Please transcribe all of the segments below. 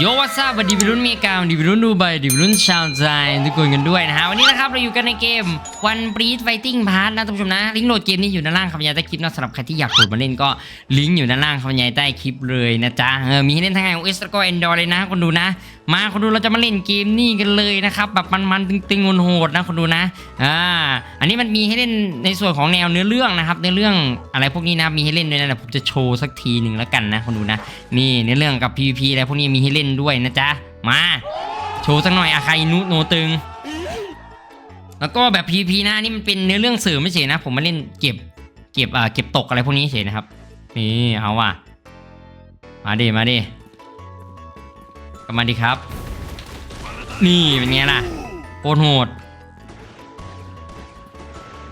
โยวัสซับดีวิรุ่นเมกาดีวิรุ่นดูไบดีวิรุ่นชาวใจทุกคนกันด้วยนะฮะวันนี้นะครับเราอยู่กันในเกมวันปรีดไฟติ้งพาร์ทนะท่านผู้ชมนะ ลิงก์โหลดเกมนี้อยู่ด้านล่างคำบรรยายใต้คลิปนะสำหรับใครที่อยากโหลดมาเล่นก็ลิงก์อยู่ด้านล่างคำบรรยายใต้คลิปเลยนะจ๊ะเออมีให้เล่นทั้งไอโอเอสแล้วก็แอนดรอยเลยนะคนดูนะมาคนดูเราจะมาเล่นเกมนี้กันเลยนะครับ แบบมันๆตึงๆโหดๆนะคนดูนะอ่าอันนี้มันมีให้เล่นในส่วนของแนวเนื้อเรื่องนะครับเนื้อเรื่องอะไรพวกนี้นะมีให้เล่นด้วยนะผมจะโชว์สักทีหนึ่งแล้วกันนะคนดูนะนี่เนื้อเรื่องกับ PVP อะไรพวกนี้มีให้เล่นด้วยนะจ๊ะมาโชว์สักหน่อยอาคาอินุโนตึง แล้วก็แบบ PVP นะนี่มันเป็นเนื้อเรื่องเสริมไม่เฉยนะ ผมมาเล่นเก็บเก็บอ่าเก็บตกอะไรพวกนี้เฉยนะครับนี่เอาว่ะมาดิมาดิ ก็มาดิครับ นี่เป็นไงล่ะโคตรโหด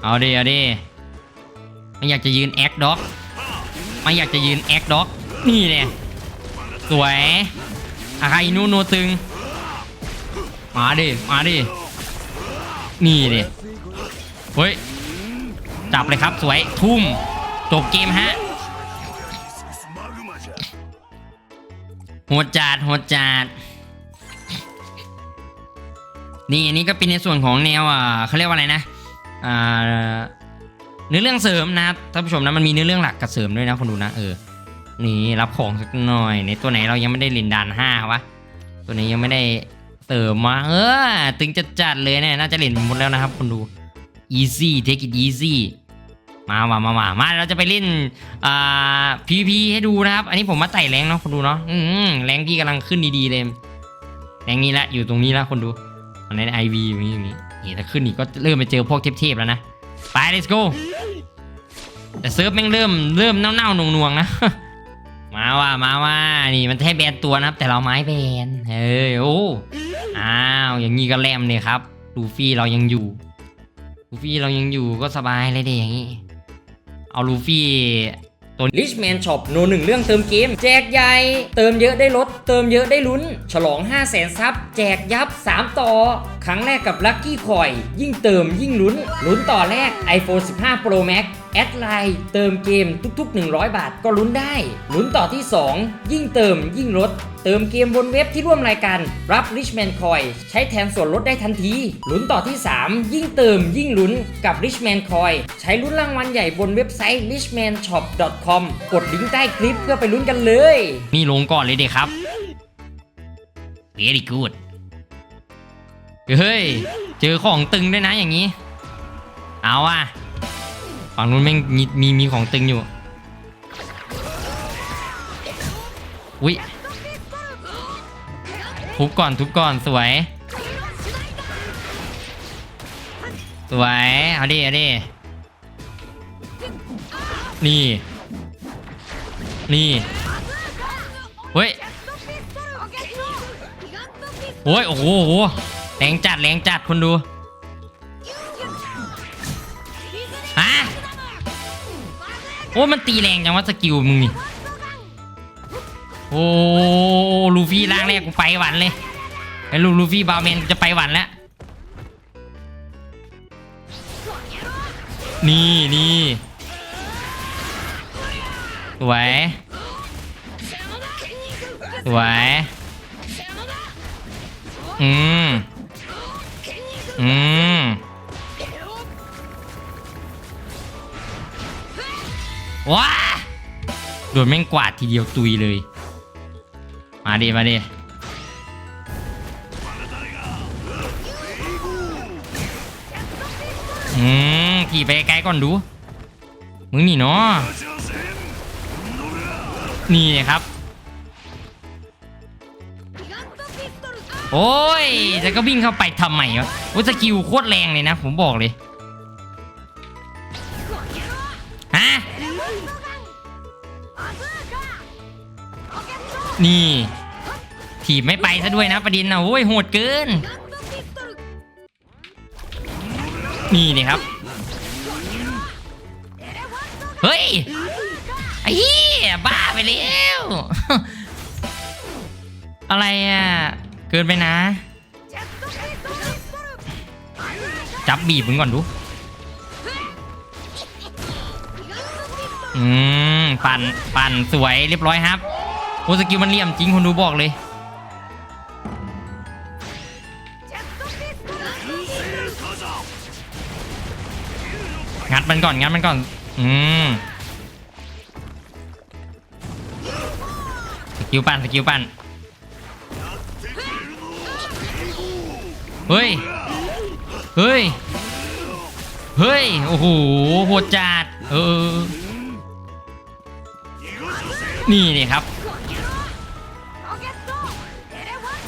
เอาดิเอาดิไม่อยากจะยืนแอคด็อกไม่อยากจะยืนแอคด็อก นี่เนี่ยสวยอาคาอินุโนตึง มาดิ มาดิ นี่ดิเฮ้ย จับเลยครับสวยทุ่มจบเกมฮะ หดจัดโหดจัดนี่อันนี้ก็เป็นในส่วนของแนวอ่าเขาเรียกว่าอะไรนะอ่าเนื้อเรื่องเสริมนะท่านผู้ชมนะมันมีเนื้อเรื่องหลักกับเสริมด้วยนะคนดูนะเออนี่รับของสักหน่อย ในตัวไหนเรายังไม่ได้ลินดานห้าวะตัวนี้ยังไม่ได้เสริมมาเออตึงจัดจัดเลยเนี่ยน่าจะเล่นหมดแล้วนะครับคนดู easy take it easy มามามามามาเราจะไปเล่นอ่า PVP ให้ดูนะครับ อันนี้ผมมาไต่แรงเนาะคนดูเนาะอืมแรงพี่กำลังขึ้นดีๆเลยแรงนี้ละอยู่ตรงนี้ละคนดูอันนี้ไอวีอย่างนี้อย่างนี้นี่ถ้าขึ้นอีกก็เริ่มไปเจอพวกเทพๆแล้วนะไป let's go แต่เซิร์ฟแม่งเริ่มเริ่มเน่าๆนวงๆนะมาว่ามาว่านี่มันแค่แบนตัวนะครับ แต่เราไม้แบนเฮ้ยโอ้อ้าวอย่างนี้ก็แลมเนี่ยครับลูฟี่เรายังอยู่ลูฟี่เรายังอยู่ก็สบายเลยเดอย่างนี้ เอาลูฟี่ตัว Richman Shop โนหนึ่งเรื่องเติมเกม แจกใหญ่ เติมเยอะได้ลด เติมเยอะได้ลุ้น ฉลอง 5 0 0 0 0นซับ แจกยับ 3 ต่อ ครั้งแรกกับลัคกี้คอย ยิ่งเติมยิ่งลุ้น ลุ้นต่อแรก iPhone 15 Pro Max แอดไลน์เติมเกมทุกๆ 100 บาทก็ลุ้นได้ลุ้นต่อที่ 2 ยิ่งเติมยิ่งลด เติมเกมบนเว็บที่ร่วมรายการ รับ Richman Coin ใช้แทนส่วนลดได้ทันทีลุ้นต่อที่ 3 ยิ่งเติมยิ่งลุ้นกับ Richman Coin ใช้ลุ้นรางวัลใหญ่บนเว็บไซต์ richmanshop.com กดลิงก์ใต้คลิปเพื่อไปลุ้นกันเลย นี่ลงก่อนเลยเด็ครับ very good เฮ้ย เจอของตึงด้วยนะอย่างนี้ เอาอะ ฝั่งนู้นแม่งมีมีมีของตึงอยู่อุ้ยทุบก่อนทุบก่อนสวย สวย เอาดิเอาดินี่ นี่ เฮ้ยโอ้ยโอ้โหโอ้โหแรงจัดแรงจัดคนดู โอ้มันตีแรงจังวะสกิลมึงนี่โอ้ลูฟี่ร่างแรกกูไปหวันเลยไอ้ลูลูฟี่บาวแมนจะไปหวันแล้วนี่นี่สวยสวยอืมอืม ว้าโดนแม่งกวาดทีเดียวตุยเลย มาดิมาดิอืมขี่ไปไกลก่อนดู มึงนี่เนาะนี่ครับ โอ้ยแต่ก็วิ่งเข้าไปทำไมวะโอ้สกิลโคตรแรงเลยนะ ผมบอกเลย นี่ ถีบไม่ไปซะด้วยนะประเด็นนะโอ้ยโหดเกิน นี่นี่ครับ เฮ้ยไอ้เหี้ยบ้าไปแล้วอะไรอะ เกินไปนะ จับบีบมึงก่อนดู อืม ปั่น ปั่นสวยเรียบร้อยครับ โอ้สกิลมันเหลี่ยมจริงคนดูบอกเลย งัดมันก่อน งัดมันก่อน อืม สกิลปั่น สกิลปั่น เฮ้ย เฮ้ย เฮ้ย โอ้โห โหดจัด เออ นี่เลยครับ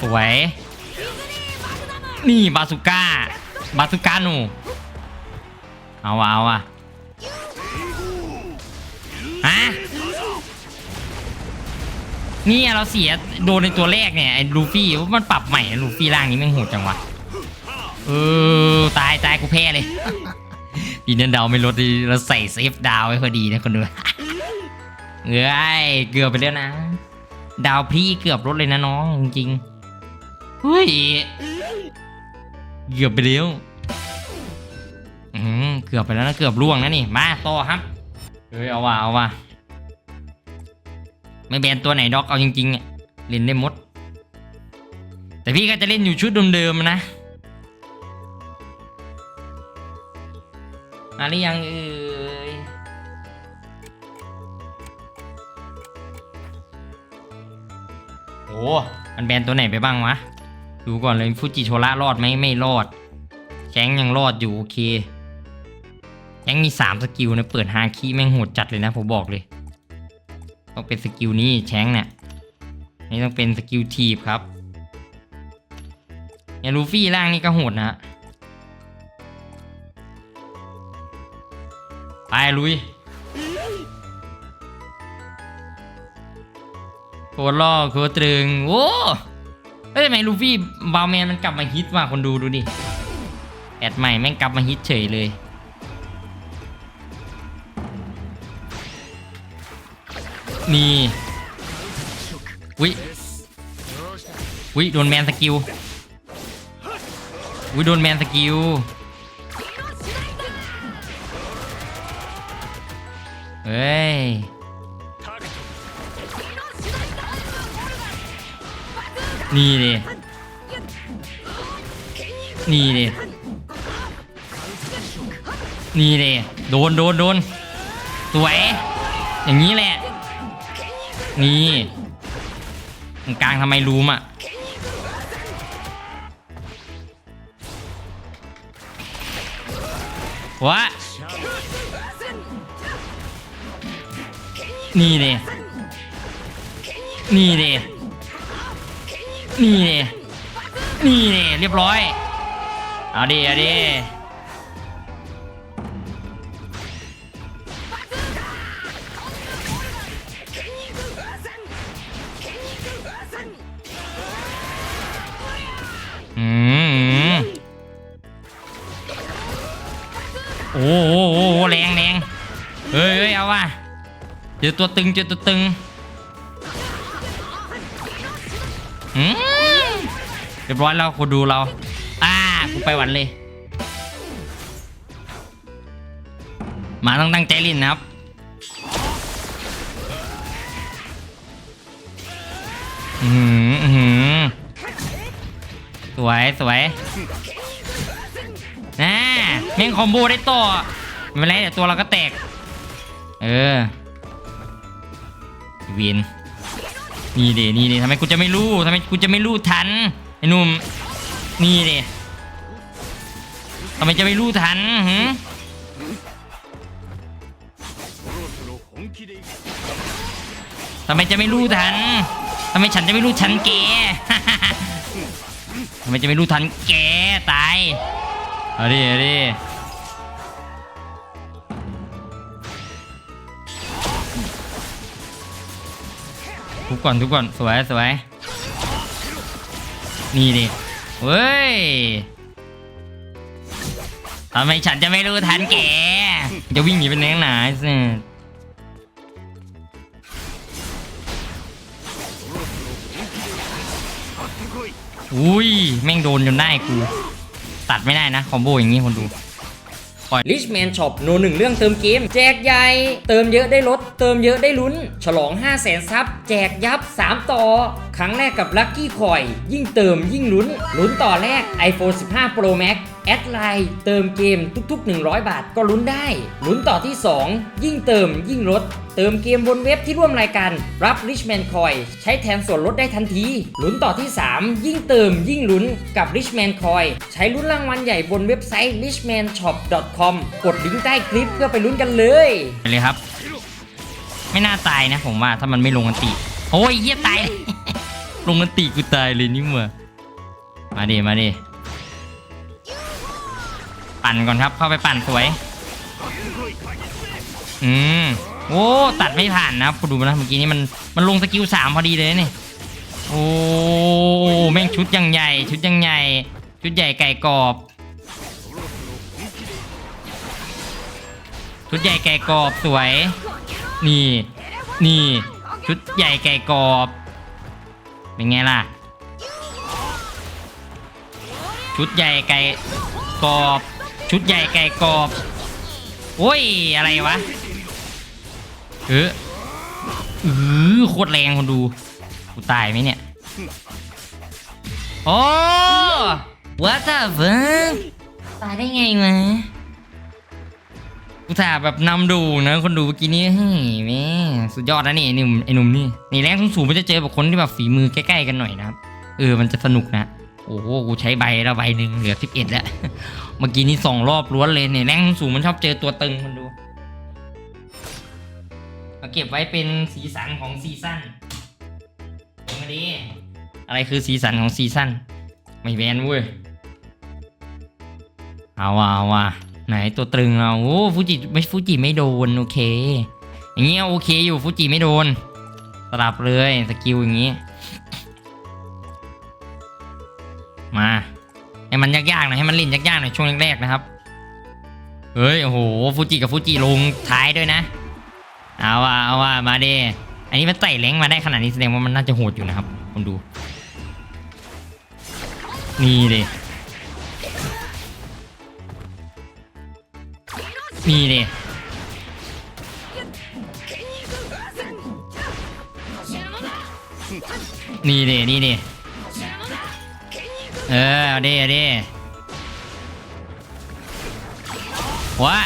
สวย นี่บาสุก้า บาสุก้าหนู เอาวะเอาวะฮะนี่เราเสียโดนในตัวแรกเนี่ยไอ้ลูฟี่มันปรับใหม่ลูฟี่ร่างนี้แม่งโหดจังวะเออตายตายกูแพ้เลยดีนั้นดาวไม่ลดดีเราใส่เซฟดาวไว้พอดีนะคนดูเอ้ยเกือบไปแล้วนะ ดาวพี่เกือบลดเลยนะน้องจริง เฮ้ยเกือบไปแล้วอืมเกือบไปแล้วนะเกือบล่วงนะนี่มาต่อครับเฮ้ยเอาว่ะเอาว่ะไม่แบนตัวไหนดอกเอาจริงๆเนี่ยเล่นได้หมด แต่พี่ก็จะเล่นอยู่ชุดเดิมๆนะมาหรือยังเอ่ยโอ้มันแบนตัวไหนไปบ้างวะ ดูก่อนเลยฟูจิโชระรอดไหมไม่รอดแจ้งยังรอดอยู่โอเคแจ้งมีสามสกิลนะเปิดฮาคิแม่งโหดจัดเลยนะผมบอกเลย ต้องเป็นสกิลนี้แช้งเนี่ยนี่ต้องเป็นสกิลทีบครับเนี่ยลูฟี่ล่างนี่ก็โหดนะฮะไปลุยโคตรล่อโคตรตรึงโอ้ เอ้ยทำไมลูฟี่บาวแมนมันกลับมาฮิตว่ะคนดูดูดิแอดใหม่แม่งกลับมาฮิตเฉยเลยนี่วิวิโดนแมนสกิลวิโดนแมนสกิลเฮ้ย นี่ดินี่ดินี่ดิโดนโดนโดนสวย อย่างนี้แหละ นี่กลางทำไมรูมอะวะนี่ดินี่ดินี่ นี่ดิเรียบร้อย เอาดิเอาดิอืมโอ้โหแรงแรงเฮ้ยเฮ้ยเอาว่ะเจอตัวตึงเจอตัวตึง อืมเรียบร้อยแล้วคนดูเรา อ่ากูไปหวันเลย มาต้องตั้งใจเล่นนะครับ อือหืออื้อหือสวยสวยน่าแม่งคอมโบได้ต่อไม่เป็นไรเดี๋ยวตัวเราก็แตก เออวิน นี่ดินี่ดิทำไมกูจะไม่รู้ทำไมกูจะไม่รู้ทันไอ้นุ่มนี่ดิทำไมจะไม่รู้ทันหืมทำไมจะไม่รู้ทันทำไมฉันจะไม่รู้ทันแกทำไมจะไม่รู้ทันแกตายเอาดิเอาดิ ทุกก่อนทุกก่อนสวยสวยนี่ดิเว้ยทำไมฉันจะไม่รู้ทันแกจะวิ่งหนีเป็นแนงหนาสิอุ้ยแม่งโดนจนได้กู ตัดไม่ได้นะคอมโบอย่างงี้คนดู ลิชแมนช็อปโนหนึ่งเรื่องเติมเกม แจกใหญ่ เติมเยอะได้ลด เติมเยอะได้ลุ้น ฉลอง 5 0 0แสนซับ แจกยับ 3 ต่อ ครั้งแรกกับลัคกี้คอย ยิ่งเติมยิ่งลุ้น ลุ้นต่อแรก iPhone 15 Pro Max แอดไลน์เติมเกมทุกๆ 100 บาทก็ลุ้นได้ ลุ้นต่อที่ 2 ยิ่งเติมยิ่งลด เติมเกมบนเว็บที่ร่วมรายการ รับ Richman Coin ใช้แทนส่วนลดได้ทันที ลุ้นต่อที่ 3 ยิ่งเติมยิ่งลุ้นกับ Richman Coin ใช้ลุ้นรางวัลใหญ่บนเว็บไซต์ richmanshop.com กดลิงก์ใต้คลิปเพื่อไปลุ้นกันเลยไปเลยครับ ไม่น่าตายนะผมว่าถ้ามันไม่ลงกันติโอ้ยเฮียตาย ลงกันติกูตายเลยนี่หว่ามาดิมาดิ ปั่นก่อนครับ เข้าไปปั่นสวย อืมโอ้ตัดไม่ผ่านนะครับคุณดูนะเมื่อกี้นี้มันมันลงสกิลสามพอดีเลยนี่โอ้แม่งชุดยังใหญ่ ชุดยังใหญ่ ชุดใหญ่ไก่กรอบ ชุดใหญ่ไก่กรอบสวย นี่ นี่ ชุดใหญ่ไก่กรอบ เป็นไงล่ะ ชุดใหญ่ไก่กรอบ ชุดใหญ่ไก่กรอบโอ้ย อะไรวะ เอออือโคตรแรงคนดู กูตายไหมเนี่ย โอ้ what the fuck ตายได้ไงวะอุตส่าแบบนำดูนะคนดูเมื่อกี้นี้เฮ้ยแม่สุดยอดนะนี่ไอ้หนุ่มไอ้หนุ่มนี่นี่แรงสูงๆมันจะเจอแบบคนที่แบบฝีมือใกล้ๆกันหน่อยนะครับ เออมันจะสนุกนะ โอ้โหกูใช้ใบแล้วใบหนึ่งเหลือสิบเอ็ดแล้ว เมื่อกี้นี่สองรอบล้วนเลยเนี่ยแรงสูงมันชอบเจอตัวตึงคนดูเอาเก็บไว้เป็นสีสันของซีซั่นเห็นไหมดิอะไรคือสีสันของซีซั่นไม่แวนเว้ยเอาว่ะเอาว่ะไหนตัวตึงเราโอ้ฟูจิไม่ฟูจิไม่โดนโอเค อย่างเงี้ยโอเคอยู่ฟูจิไม่โดนสลับเลยสกิลอย่างงี้ มา ให้มันยากๆหน่อยให้มันเล่นยากๆหน่อยช่วงแรกๆนะครับเฮ้ยโอ้โหฟูจิกับฟูจิลงท้ายด้วยนะเอาว่ะเอาว่ะมาเดอันนี้มันไต่แรงมาได้ขนาดนี้แสดงว่ามันน่าจะโหดอยู่นะครับคนดู นี่เลยนี่ดินี่ดินี่ดิ เออเอาดิเอาดิวะ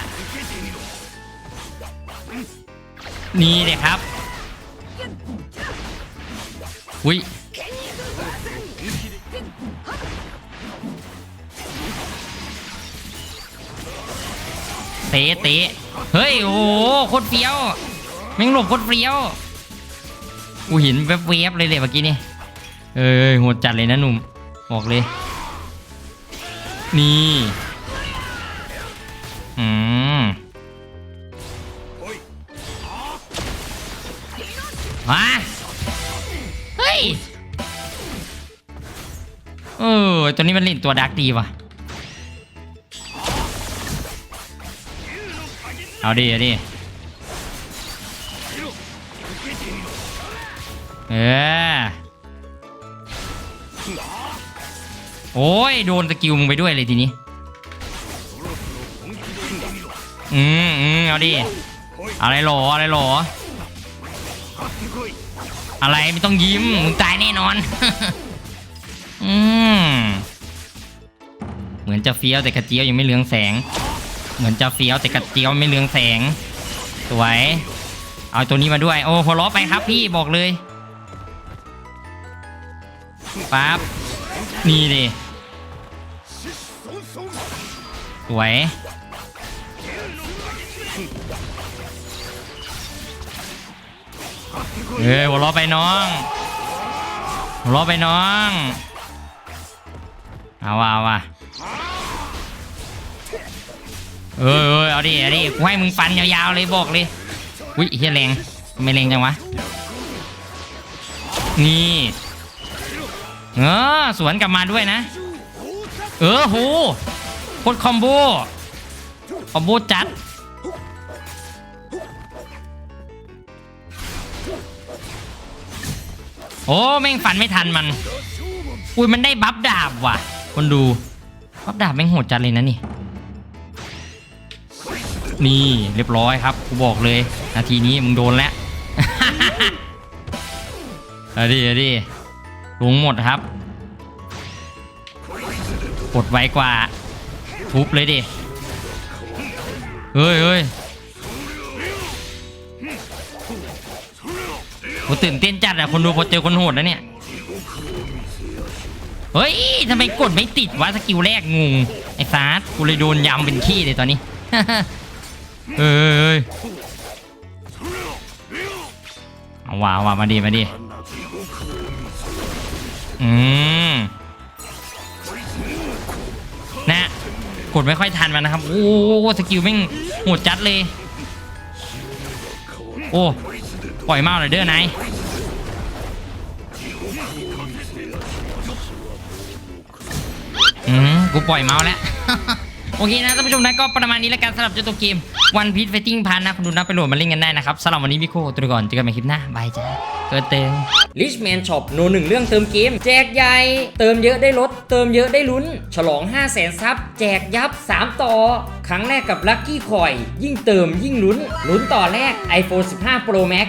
นี่เด็ครับอุ้ยเตะเตะเฮ้ย โอ้โหโคตรเฟี้ยวแม่งหลบโคตรเฟี้ยวกูเห็นแวบๆเลยเลยเมื่อกี้นี่เอ้ยโหดจัดเลยนะหนุ่ม บอกเลย นี่ อืมมาเฮ้ย เออ ตัวนี้มันเล่นตัวดักดีว่ะ เอาดิเอาดิเออ โอ้ยโดนสกิลมึงไปด้วยเลยทีนี้ อืมอืมเอาดิ อะไรหรออะไรหรอ อะไรไม่ต้องยิ้มมึงตายแน่นอน อืมเหมือนจะเฟี้ยวแต่กระเจียวยังไม่เลืองแสง เหมือนจะเฟี้ยวแต่กระเจียวไม่เลืองแสง สวย เอาตัวนี้มาด้วย โอ้หัวล้อไปครับพี่บอกเลยปั๊บ นี่ดิสวยเอ้ยหัวล้อไปน้องหัวล้อไปน้อง เอาว่ะเอาว่ะเออเออเอาดิเอาดิกูให้มึงฟันยาวๆเลยบอกเลยอุ้ยเฮียแรงไม่แรงจังวะนี่ เออสวนกลับมาด้วยนะ เออโหโคตรคอมโบคอมโบจัดโอ้แม่งฟันไม่ทันมัน อุ้ยมันได้บัฟดาบว่ะ คนดูบัฟดาบแม่งโหดจัดเลยนะนี่ นี่เรียบร้อยครับกูบอกเลย นาทีนี้มึงโดนแล้ว เอาดิเอาดิ ลงหมดครับกดไวกว่า ทุบเลยดิ เฮ้ยเฮ้ยกูตื่นเต้นจัดอะคนดูพอเจอคนโหดแล้วเนี่ย เฮ้ยทำไมกดไม่ติดวะสกิลแรกงง ไอ้ซาร์กูเลยโดนยำเป็นขี้เลยตอนนี้ เฮ้ยเฮ้ยเอาว่าเอาว่ามาดีมาดี อืมนะกดไม่ค่อยทันมันนะครับ โอ้สกิลแม่งโหดจัดเลย โอ้ปล่อยเมาเลยเด้อนายอืมกูปล่อยเมาส์แล้ว โอเคนะท่านผู้ชมนะก็ประมาณนี้แล้วกันสำหรับเจ้าตัวเกม One Piece Fighting Pan นะคุณดูนะไปโหลดมาเล่นกันได้นะครับสำหรับวันนี้พี่โคตัวก่อนเจอกันใหม่คลิปหน้าบายจ้าเกิดเต็ง Richman Shop โนหนึ่งเรื่องเติมเกม แจกใหญ่เติมเยอะได้ลดเติมเยอะได้ลุ้น ฉลอง 5 0 0แสนซับแจกยับ 3 ต่อ ครั้งแรกกับ Lucky Coin ยิ่งเติมยิ่งลุ้นลุ้นต่อแรก iPhone 15 Pro Max